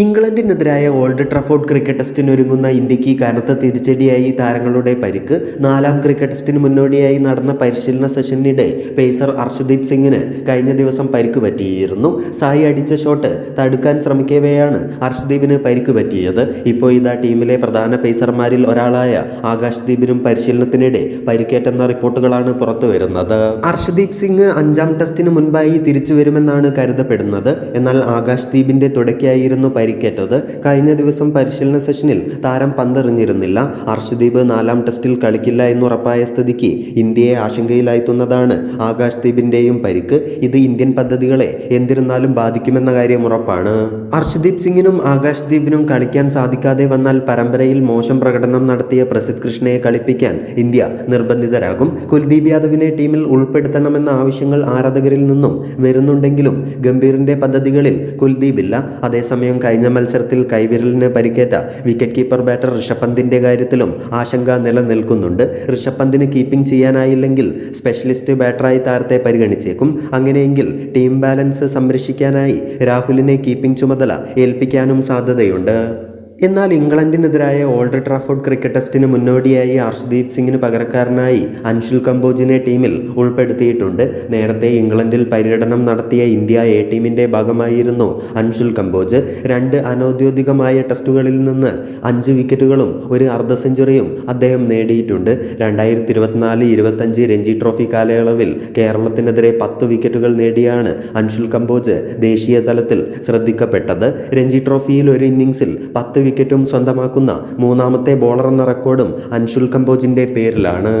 ഇംഗ്ലണ്ടിനെതിരായ old Trafford cricket ടെസ്റ്റിനൊരുങ്ങുന്ന ഇന്ത്യയ്ക്ക് കനത്ത തിരിച്ചടിയായി താരങ്ങളുടെ പരിക്ക്. നാലാം ക്രിക്കറ്റ് ടെസ്റ്റിന് മുന്നോടിയായി നടന്ന പരിശീലന സെഷനിടെ പേസർ അർഷദീപ് സിംഗിന് കഴിഞ്ഞ ദിവസം പരിക്ക് പറ്റിയിരുന്നു. സായി അടിച്ച ഷോട്ട് തടുക്കാൻ ശ്രമിക്കവെയാണ് അർഷദീപിന് പരിക്ക് പറ്റിയത്. ഇപ്പോൾ ഇതാ ടീമിലെ പ്രധാന പേസർമാരിൽ ഒരാളായ ആകാശ് ദീപിനും പരിശീലനത്തിനിടെ പരിക്കേറ്റെന്ന റിപ്പോർട്ടുകളാണ് പുറത്തു വരുന്നത്. അർഷദീപ് സിംഗ് അഞ്ചാം ടെസ്റ്റിന് മുൻപായി തിരിച്ചു വരുമെന്നാണ് കരുതപ്പെടുന്നത്. എന്നാൽ ആകാശ് ദീപിന്റെ തുടക്കെയായിരുന്നു പരിക്കേറ്റത്. കഴിഞ്ഞ ദിവസം പരിശീലന സെഷനിൽ താരം പന്തെറിഞ്ഞിരുന്നില്ല. അർഷദീപ് നാലാം ടെസ്റ്റിൽ കളിക്കില്ല എന്നുറപ്പായ സ്ഥിതിക്ക് ഇന്ത്യയെ ആശങ്കയിലായിത്തുന്നതാണ് ആകാശ് ദീപിന്റെയും പരിക്ക്. ഇത് ഇന്ത്യൻ പദ്ധതികളെ എന്തിരുന്നാലും ബാധിക്കുമെന്ന കാര്യം ഉറപ്പാണ്. അർഷദീപ് സിംഗിനും ആകാശ് ദീപിനും കളിക്കാൻ സാധിക്കാതെ വന്നാൽ പരമ്പരയിൽ മോശം പ്രകടനം നടത്തിയ പ്രസിദ്ധ് കൃഷ്ണയെ കളിപ്പിക്കാൻ ഇന്ത്യ നിർബന്ധിതരാകും. കുൽദീപ് യാദവിനെ ടീമിൽ ഉൾപ്പെടുത്തണമെന്ന ആവശ്യങ്ങൾ ആരാധകരിൽ നിന്നും വരുന്നുണ്ടെങ്കിലും ഗംഭീറിന്റെ പദ്ധതികളിൽ കുൽദീപ് ഇല്ല അതേസമയം കഴിഞ്ഞ മത്സരത്തിൽ കൈവിരലിന് പരിക്കേറ്റ വിക്കറ്റ് കീപ്പർ ബാറ്റർ ഋഷഭ് പന്തിന്റെ കാര്യത്തിലും ആശങ്ക നിലനിൽക്കുന്നുണ്ട്. ഋഷഭ് പന്തിന് കീപ്പിംഗ് ചെയ്യാനായില്ലെങ്കിൽ സ്പെഷ്യലിസ്റ്റ് ബാറ്ററായി താരത്തെ പരിഗണിച്ചേക്കും. അങ്ങനെയെങ്കിൽ ടീം ബാലൻസ് സംരക്ഷിക്കാനായി രാഹുലിനെ കീപ്പിംഗ് ചുമതല ഏൽപ്പിക്കാനും സാധ്യതയുണ്ട്. എന്നാൽ ഇംഗ്ലണ്ടിനെതിരായ ഓൾഡ് ട്രാഫോർഡ് ക്രിക്കറ്റ് ടെസ്റ്റിന് മുന്നോടിയായി അർഷ്ദീപ് സിംഗിന് പകരക്കാരനായി അൻഷുൽ കമ്പോജിനെ ടീമിൽ ഉൾപ്പെടുത്തിയിട്ടുണ്ട്. നേരത്തെ ഇംഗ്ലണ്ടിൽ പര്യടനം നടത്തിയ ഇന്ത്യ എ ടീമിന്റെ ഭാഗമായിരുന്നു അൻഷുൽ കമ്പോജ് രണ്ട് അനൌദ്യോഗികമായ ടെസ്റ്റുകളിൽ നിന്ന് അഞ്ച് വിക്കറ്റുകളും ഒരു അർദ്ധ സെഞ്ചുറിയും അദ്ദേഹം നേടിയിട്ടുണ്ട്. രണ്ടായിരത്തി ഇരുപത്തിനാല് ഇരുപത്തഞ്ച് രഞ്ജി ട്രോഫി കാലയളവിൽ കേരളത്തിനെതിരെ പത്ത് വിക്കറ്റുകൾ നേടിയാണ് അൻഷുൽ കമ്പോജ് ദേശീയ തലത്തിൽ ശ്രദ്ധിക്കപ്പെട്ടത്. രഞ്ജി ട്രോഫിയിൽ ഒരു ഇന്നിംഗ്സിൽ പത്ത് വിക്കറ്റും സ്വന്തമാക്കുന്ന മൂന്നാമത്തെ ബോളർ എന്ന റെക്കോർഡും അൻഷുൽ കമ്പോജിന്റെ പേരിലാണ്.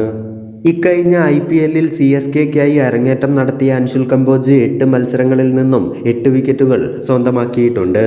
ഇക്കഴിഞ്ഞ ഐ പി എല്ലിൽ സി എസ് കെക്കായി അരങ്ങേറ്റം നടത്തിയ അൻഷുൽ കമ്പോജ് എട്ട് മത്സരങ്ങളിൽ നിന്നും എട്ട് വിക്കറ്റുകൾ സ്വന്തമാക്കിയിട്ടുണ്ട്.